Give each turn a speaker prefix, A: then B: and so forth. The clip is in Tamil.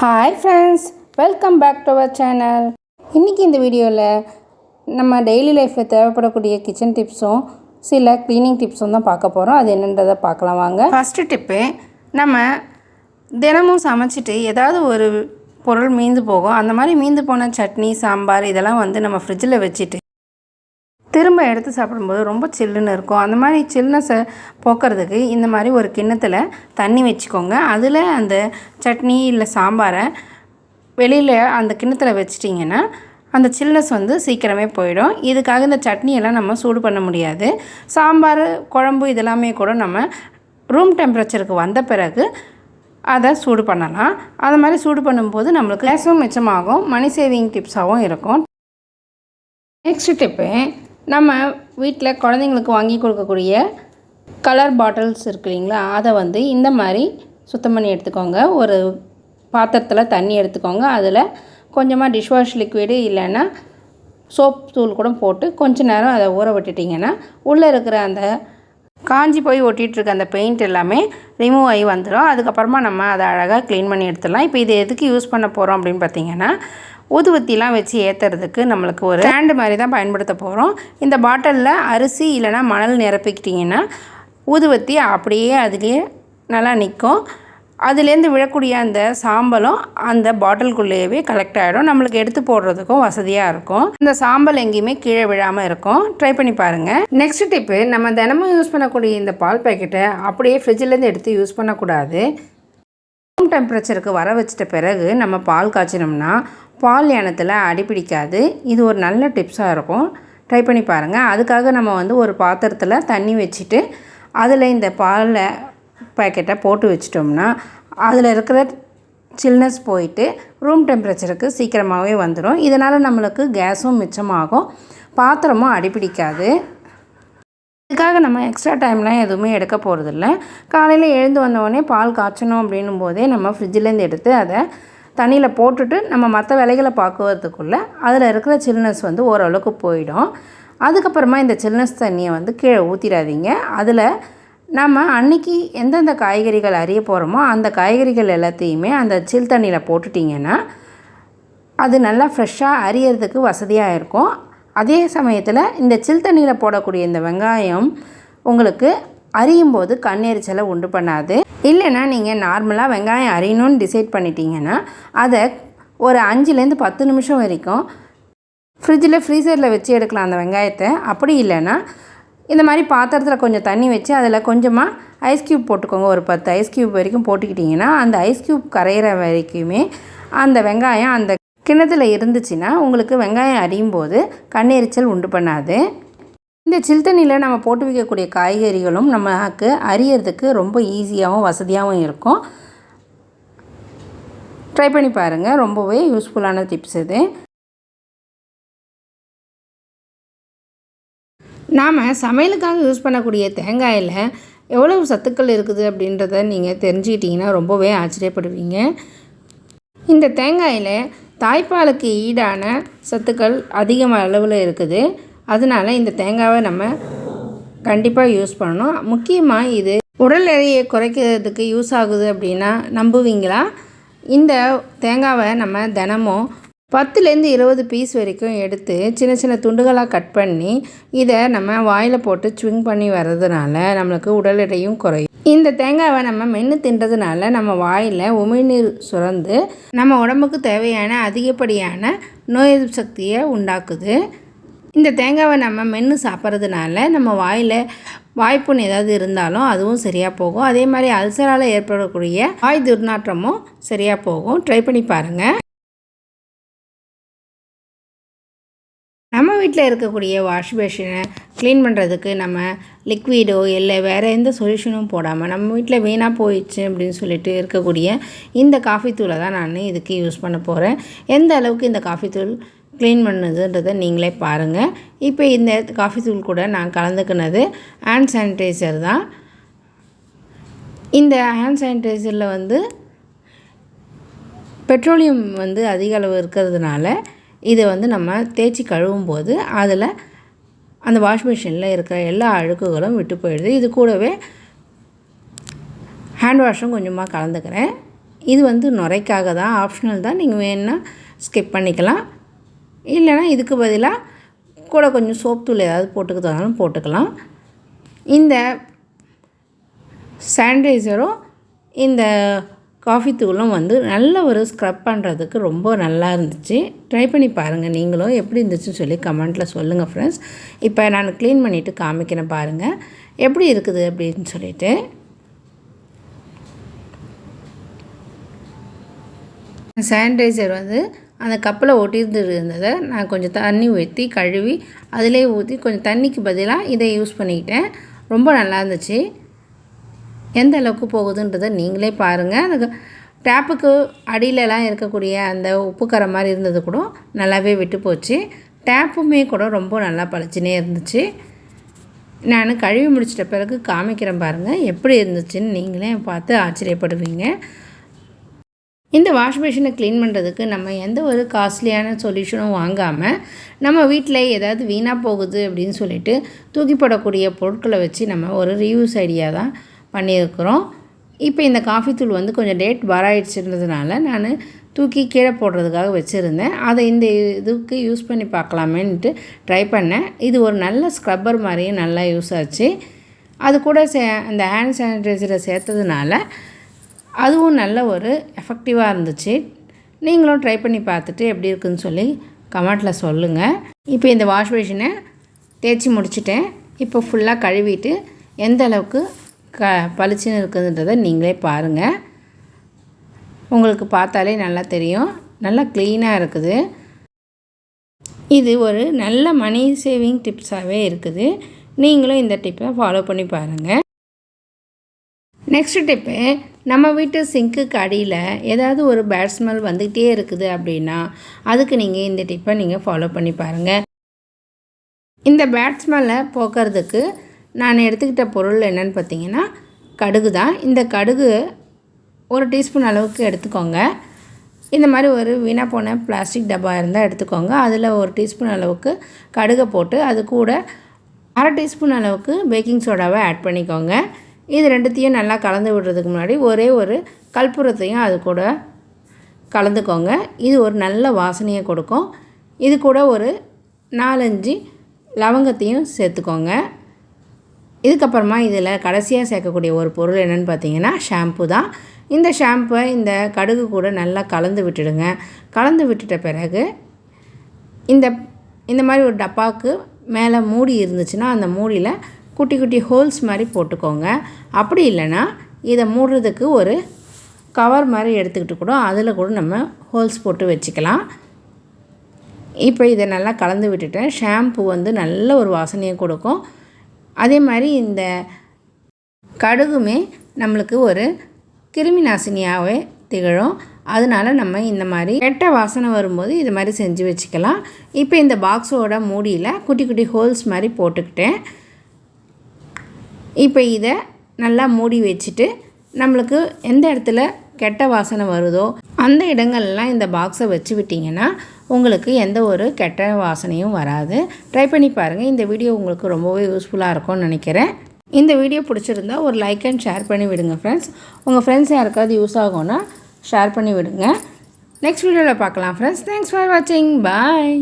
A: Hi friends welcome back to our channel இன்றைக்கி இந்த வீடியோவில் நம்ம டெய்லி லைஃப்பில் தேவைப்படக்கூடிய கிச்சன் டிப்ஸும் சில க்ளீனிங் டிப்ஸும் தான் பார்க்க போகிறோம் அது என்னன்றதை பார்க்கலாம் வாங்க. ஃபஸ்ட்டு டிப்பு நம்ம தினமும் சமைச்சிட்டு ஏதாவது ஒரு பொருள் மீந்து போகும். அந்த மாதிரி மீந்து போன சட்னி சாம்பார் இதெல்லாம் வந்து நம்ம ஃப்ரிட்ஜில் வச்சுட்டு திரும்ப எடுத்து சாப்பிடும்போது ரொம்ப சில்லுன்னு இருக்கும். அந்த மாதிரி சில்னஸை போக்குறதுக்கு இந்த மாதிரி ஒரு கிண்ணத்தில் தண்ணி வச்சுக்கோங்க. அதில் அந்த சட்னி இல்லை சாம்பாரை வெளியில் அந்த கிண்ணத்தில் வச்சிட்டிங்கன்னா அந்த சில்னஸ் வந்து சீக்கிரமே போயிடும். இதுக்காக இந்த சட்னியெல்லாம் நம்ம சூடு பண்ண முடியாது. சாம்பார் குழம்பு இதெல்லாமே கூட நம்ம ரூம் டெம்பரேச்சருக்கு வந்த பிறகு அதை சூடு பண்ணலாம். அது மாதிரி சூடு பண்ணும்போது நம்மளுக்கு கேஸும் மிச்சமாகும். மணி சேவிங் டிப்ஸாகவும் இருக்கும். நெக்ஸ்ட் டிப்பு நம்ம வீட்டில் குழந்தைங்களுக்கு வாங்கி கொடுக்கக்கூடிய கலர் பாட்டில்ஸ் இருக்கு இல்லைங்களா? அதை வந்து இந்த மாதிரி சுத்தம் பண்ணி எடுத்துக்கோங்க. ஒரு பாத்திரத்தில் தண்ணி எடுத்துக்கோங்க. அதில் கொஞ்சமாக டிஷ்வாஷ் லிக்விடு இல்லைன்னா சோப் தூள் கூட போட்டு கொஞ்ச நேரம் அதை ஊற விட்டுட்டிங்கன்னா உள்ளே இருக்கிற அந்த காஞ்சி போய் ஒட்டிகிட்ருக்க அந்த பெயிண்ட் எல்லாமே ரிமூவ் ஆகி வந்துடும் அதுக்கப்புறமா நம்ம அதை அழகாக க்ளீன் பண்ணி எடுத்துடலாம். இப்போ இது எதுக்கு யூஸ் பண்ண போகிறோம் அப்படின்னு பார்த்தீங்கன்னா ஊதுவத்திலாம் வச்சு ஏற்றுறதுக்கு நம்மளுக்கு ஒரு ஸ்டாண்டு மாதிரி தான் பயன்படுத்த போகிறோம் இந்த பாட்டிலில் அரிசி இல்லைனா மணல் நிரப்பிக்கிட்டிங்கன்னா ஊதுவத்தி அப்படியே அதுலேயே நல்லா நிற்கும் அதுலேருந்து விழக்கூடிய அந்த சாம்பலும் அந்த பாட்டிலுக்குள்ளேயே கலெக்ட் ஆகிடும் நம்மளுக்கு எடுத்து போடுறதுக்கும் வசதியாக இருக்கும். இந்த சாம்பல் எங்கேயுமே கீழே விழாமல் இருக்கும். ட்ரை பண்ணி பாருங்கள் நெக்ஸ்ட் டிப்பு நம்ம தினமும் யூஸ் பண்ணக்கூடிய இந்த பால் பேக்கெட்டை அப்படியே ஃப்ரிட்ஜிலேருந்து எடுத்து யூஸ் பண்ணக்கூடாது. ரூம் டெம்பரேச்சருக்கு வர வச்சிட்ட பிறகு நம்ம பால் காய்ச்சினோம்னா பால் யானத்தில் அடிப்பிடிக்காது இது ஒரு நல்ல டிப்ஸாக இருக்கும். ட்ரை பண்ணி பாருங்கள் அதுக்காக நம்ம வந்து ஒரு பாத்திரத்தில் தண்ணி வச்சுட்டு அதில் இந்த பாலில் பேக்கெட்டை போட்டு வச்சிட்டோம்னா அதில் இருக்கிற சில்னஸ் போயிட்டு ரூம் டெம்பரேச்சருக்கு சீக்கிரமாகவே வந்துடும் இதனால் நம்மளுக்கு கேஸும் மிச்சமாகும். பாத்திரமும் அடிப்பிடிக்காது இதுக்காக நம்ம எக்ஸ்ட்ரா டைம்லாம் எதுவுமே எடுக்க போகிறதில்ல காலையில் எழுந்து வந்தோடனே பால் காய்ச்சணும் அப்படின்னும் போதே நம்ம ஃப்ரிட்ஜிலேருந்து எடுத்து அதை தண்ணியில் போட்டுட்டு நம்ம மற்ற வேலைகளை பார்க்குறதுக்குள்ளே அதில் இருக்கிற சில்னஸ் வந்து ஓரளவுக்கு போயிடும். அதுக்கப்புறமா இந்த சில்னஸ் தண்ணியை வந்து கீழே ஊற்றிடாதீங்க அதில் நம்ம அன்னைக்கு எந்தெந்த காய்கறிகள் அறிய போகிறோமோ அந்த காய்கறிகள் எல்லாத்தையுமே அந்த சில் தண்ணியில் போட்டுட்டிங்கன்னா அது நல்லா ஃப்ரெஷ்ஷாக அரியறதுக்கு வசதியாக இருக்கும். அதே சமயத்தில் இந்த சில் தண்ணியில் போடக்கூடிய இந்த வெங்காயம் உங்களுக்கு அறியும் போது கண்ணெரிச்சலை உண்டு பண்ணாது. இல்லைன்னா நீங்கள் நார்மலாக வெங்காயம் அறியணும்னு டிசைட் பண்ணிட்டீங்கன்னா அதை ஒரு அஞ்சுலேருந்து பத்து நிமிஷம் வரைக்கும் ஃப்ரிட்ஜில் ஃப்ரீசரில் வச்சு எடுக்கலாம் அந்த வெங்காயத்தை. அப்படி இல்லைன்னா இந்த மாதிரி பாத்திரத்தில் கொஞ்சம் தண்ணி வச்சு அதில் கொஞ்சமாக ஐஸ் க்யூப் போட்டுக்கோங்க. ஒரு பத்து ஐஸ் க்யூப் வரைக்கும் போட்டுக்கிட்டிங்கன்னா அந்த ஐஸ் க்யூப் கரையிற வரைக்குமே அந்த வெங்காயம் அந்த கிணத்துல இருந்துச்சுன்னா உங்களுக்கு வெங்காயம் அரியும் போது கண்ணெரிச்சல் உண்டு பண்ணாது. இந்த சில்தண்ணியில் நம்ம போட்டு வைக்கக்கூடிய காய்கறிகளும் நமக்கு அறியறதுக்கு ரொம்ப ஈஸியாகவும் வசதியாகவும் இருக்கும். ட்ரை பண்ணி பாருங்கள் ரொம்பவே யூஸ்ஃபுல்லான டிப்ஸ் இது. நாம் சமையலுக்காக யூஸ் பண்ணக்கூடிய தேங்காயில் எவ்வளவு சத்துக்கள் இருக்குது அப்படின்றத நீங்கள் தெரிஞ்சுக்கிட்டிங்கன்னா ரொம்பவே ஆச்சரியப்படுவீங்க. இந்த தேங்காயில் தாய்ப்பாலுக்கு ஈடான சத்துக்கள் அதிகம் அளவில் இருக்குது. அதனால் இந்த தேங்காவை நம்ம கண்டிப்பாக யூஸ் பண்ணணும். முக்கியமாக இது உடல் எடையை குறைக்கிறதுக்கு யூஸ் ஆகுது அப்படின்னா நம்புவீங்களா? இந்த தேங்காவை நம்ம தினமும் பத்துலேருந்து இருபது பீஸ் வரைக்கும் எடுத்து சின்ன சின்ன துண்டுகளாக கட் பண்ணி இதை நம்ம வாயில் போட்டு ஸ்விங் பண்ணி வர்றதுனால நம்மளுக்கு உடல் எடையும் குறையும். இந்த தேங்காவை நம்ம மென்று தின்றதுனால நம்ம வாயில் உமிழ்நீர் சுரந்து நம்ம உடம்புக்கு தேவையான அதிகப்படியான நோய் எதிர்ப்பு சக்தியை உண்டாக்குது. இந்த தேங்காவை நம்ம மென்று சாப்பிட்றதுனால நம்ம வாயில் வாய்ப்புண் ஏதாவது இருந்தாலும் அதுவும் சரியாக போகும். அதே மாதிரி அல்சரால் ஏற்படக்கூடிய வாய் துர்நாற்றமும் சரியாக போகும். ட்ரை பண்ணி பாருங்கள் நம்ம வீட்டில் இருக்கக்கூடிய வாஷ் பேஷனை க்ளீன் பண்ணுறதுக்கு நம்ம லிக்விடோ இல்லை வேறு எந்த சொல்யூஷனும் போடாமல் நம்ம வீட்டில் வீணாக போயிடுச்சு அப்படின்னு சொல்லிட்டு இருக்கக்கூடிய இந்த காஃபி தூளை தான் நான் இதுக்கு யூஸ் பண்ண போகிறேன் எந்த அளவுக்கு இந்த காஃபி தூள் க்ளீன் பண்ணுதுன்றதை நீங்களே பாருங்கள் இப்போ இந்த காஃபி தூள் கூட நான் கலந்துக்கினது ஹேண்ட் சானிடைசர் தான். இந்த ஹேண்ட் சானிடைசரில் வந்து பெட்ரோலியம் வந்து அதிக அளவு இருக்கிறதுனால இதை வந்து நம்ம தேய்ச்சி கழுவும் போது அதில் அந்த வாஷ் மிஷினில் இருக்கிற எல்லா அழுக்குகளும் விட்டு போயிடுது. இது கூடவே ஹேண்ட் வாஷும் கொஞ்சமாக கலந்துக்கிறேன். இது வந்து நுரைக்காக தான் ஆப்ஷனல் தான். நீங்கள் வேணால் ஸ்கிப் பண்ணிக்கலாம். இல்லைன்னா இதுக்கு பதிலாக கூட கொஞ்சம் சோப் தூள் ஏதாவது போட்டுக்கிறதாலும் போட்டுக்கலாம். இந்த சானிடைசரும் இந்த காஃபி தூளும் வந்து நல்ல ஒரு ஸ்க்ரப் பண்ணுறதுக்கு ரொம்ப நல்லா இருந்துச்சு. ட்ரை பண்ணி பாருங்கள் நீங்களும் எப்படி இருந்துச்சுன்னு சொல்லி கமெண்ட்டில் சொல்லுங்கள் ஃப்ரெண்ட்ஸ் இப்போ நான் க்ளீன் பண்ணிவிட்டு காமிக்கிறேன் பாருங்கள் எப்படி இருக்குது அப்படின்னு சொல்லிட்டு. சானிடைசர் வந்து அந்த கப்பில் ஒட்டியிருந்து இருந்ததை நான் கொஞ்சம் தண்ணி ஊற்றி கழுவி அதிலே ஊற்றி கொஞ்சம் தண்ணிக்கு பதிலாக இதை யூஸ் பண்ணிக்கிட்டேன். ரொம்ப நல்லா இருந்துச்சு. எந்த அளவுக்கு போகுதுன்றதை நீங்களே பாருங்கள் அந்த டேப்புக்கு அடியிலலாம் இருக்கக்கூடிய அந்த உப்புக்கரை மாதிரி இருந்தது கூட நல்லாவே விட்டு போச்சு. டேப்புமே கூட ரொம்ப நல்லா பளிச்சுனே இருந்துச்சு. நான் கழுவி முடிச்சிட்ட பிறகு காமிக்கிறேன் பாருங்கள் எப்படி இருந்துச்சுன்னு நீங்களே பார்த்து ஆச்சரியப்படுவீங்க. இந்த வாஷ் க்ளீன் பண்ணுறதுக்கு நம்ம எந்த ஒரு காஸ்ட்லியான சொல்யூஷனும் வாங்காமல் நம்ம வீட்டில் ஏதாவது வீணாக போகுது அப்படின்னு சொல்லிட்டு தூக்கி போடக்கூடிய பொருட்களை வச்சு நம்ம ஒரு ரீயூஸ் ஐடியா தான். பண்ணியிருக்கிறோம். இப்போ இந்த காஃபி தூள் வந்து கொஞ்சம் டேட் வராயிடுச்சுன்றதுனால நான் தூக்கி கீழே போடுறதுக்காக வச்சுருந்தேன். அதை இந்த இதுக்கு யூஸ் பண்ணி பார்க்கலாமேன்ட்டு ட்ரை பண்ணேன். இது ஒரு நல்ல ஸ்க்ரப்பர் மாதிரியும் நல்லா யூஸ் ஆச்சு. அது கூட சே அந்த ஹேண்ட் சானிடைசரை சேர்த்ததுனால அதுவும் நல்ல ஒரு எஃபெக்டிவாக இருந்துச்சு. நீங்களும் ட்ரை பண்ணி பார்த்துட்டு எப்படி இருக்குன்னு சொல்லி கமெண்ட்டில் சொல்லுங்கள் இப்போ இந்த வாஷ் மிஷினை தேய்ச்சி முடிச்சிட்டேன். இப்போ ஃபுல்லாக கழுவிட்டு எந்த அளவுக்கு க பளிச்சுன்னு இருக்குதுன்றதை நீங்களே பாருங்கள் உங்களுக்கு பார்த்தாலே நல்லா தெரியும். நல்லா க்ளீனாக இருக்குது. இது ஒரு நல்ல மணி சேவிங் டிப்ஸாகவே இருக்குது. நீங்களும் இந்த டிப்பை ஃபாலோ பண்ணி பாருங்கள் நெக்ஸ்ட் டிப்பு நம்ம வீட்டு சிங்க்குக்கு அடியில் ஏதாவது ஒரு பேட் ஸ்மெல் வந்துக்கிட்டே இருக்குது அப்படின்னா அதுக்கு நீங்கள் இந்த டிப்பை நீங்கள் ஃபாலோ பண்ணி பாருங்கள் இந்த பேட் ஸ்மெல்லை போக்குறதுக்கு நான் எடுத்துக்கிட்ட பொருள் என்னென்னு பார்த்தீங்கன்னா கடுகு தான். இந்த கடுகு ஒரு டீஸ்பூன் அளவுக்கு எடுத்துக்கோங்க. இந்த மாதிரி ஒரு வீணாக போன பிளாஸ்டிக் டப்பா இருந்தால் எடுத்துக்கோங்க. அதில் ஒரு டீஸ்பூன் அளவுக்கு கடுகை போட்டு அது கூட அரை டீஸ்பூன் அளவுக்கு பேக்கிங் சோடாவை ஆட் பண்ணிக்கோங்க. இது ரெண்டுத்தையும் நல்லா கலந்து விடுறதுக்கு முன்னாடி ஒரே ஒரு கற்பூரத்தையும் அது கூட கலந்துக்கோங்க. இது ஒரு நல்ல வாசனையை கொடுக்கும். இது கூட ஒரு நாலஞ்சு லவங்கத்தையும் சேர்த்துக்கோங்க. இதுக்கப்புறமா இதில் கடைசியாக சேர்க்கக்கூடிய ஒரு பொருள் என்னென்னு பார்த்தீங்கன்னா ஷாம்பு தான். இந்த ஷாம்பை இந்த கடுகு கூட நல்லா கலந்து விட்டுடுங்க. கலந்து விட்டுட்ட பிறகு இந்த இந்த மாதிரி ஒரு டப்பாவுக்கு மேலே மூடி இருந்துச்சுன்னா அந்த மூடியில் குட்டி குட்டி ஹோல்ஸ் மாதிரி போட்டுக்கோங்க. அப்படி இல்லைன்னா இதை மூடுறதுக்கு ஒரு கவர் மாதிரி எடுத்துக்கிட்டு கூட அதில் கூட நம்ம ஹோல்ஸ் போட்டு வச்சுக்கலாம். இப்போ இதை நல்லா கலந்து விட்டுட்டேன். ஷாம்பு வந்து நல்ல ஒரு வாசனையை கொடுக்கும். அதே மாதிரி இந்த கடுகுமே நம்மளுக்கு ஒரு கிருமி நாசினியாகவே திகழும். அதனால் நம்ம இந்த மாதிரி கெட்ட வாசனை வரும்போது இது மாதிரி செஞ்சு வச்சுக்கலாம். இப்போ இந்த பாக்ஸோட மூடியில் குட்டி குட்டி ஹோல்ஸ் மாதிரி போட்டுக்கிட்டேன். இப்போ இதை நல்லா மூடி வச்சுட்டு நம்மளுக்கு எந்த இடத்துல கெட்ட வாசனை வருதோ அந்த இடங்கள்லாம் இந்த பாக்ஸை வச்சு விட்டிங்கன்னா உங்களுக்கு எந்த ஒரு கெட்ட வாசனையும் வராது. ட்ரை பண்ணி பாருங்கள் இந்த வீடியோ உங்களுக்கு ரொம்பவே யூஸ்ஃபுல்லாக இருக்கும்னு நினைக்கிறேன். இந்த வீடியோ பிடிச்சிருந்தா ஒரு லைக் அண்ட் ஷேர் பண்ணி விடுங்க ஃப்ரெண்ட்ஸ் உங்கள் ஃப்ரெண்ட்ஸ் யாருக்காவது யூஸ் ஆகும்னா ஷேர் பண்ணி விடுங்க. நெக்ஸ்ட் வீடியோவில் பார்க்கலாம் ஃப்ரெண்ட்ஸ் தேங்க்ஸ் ஃபார் வாட்சிங் பாய்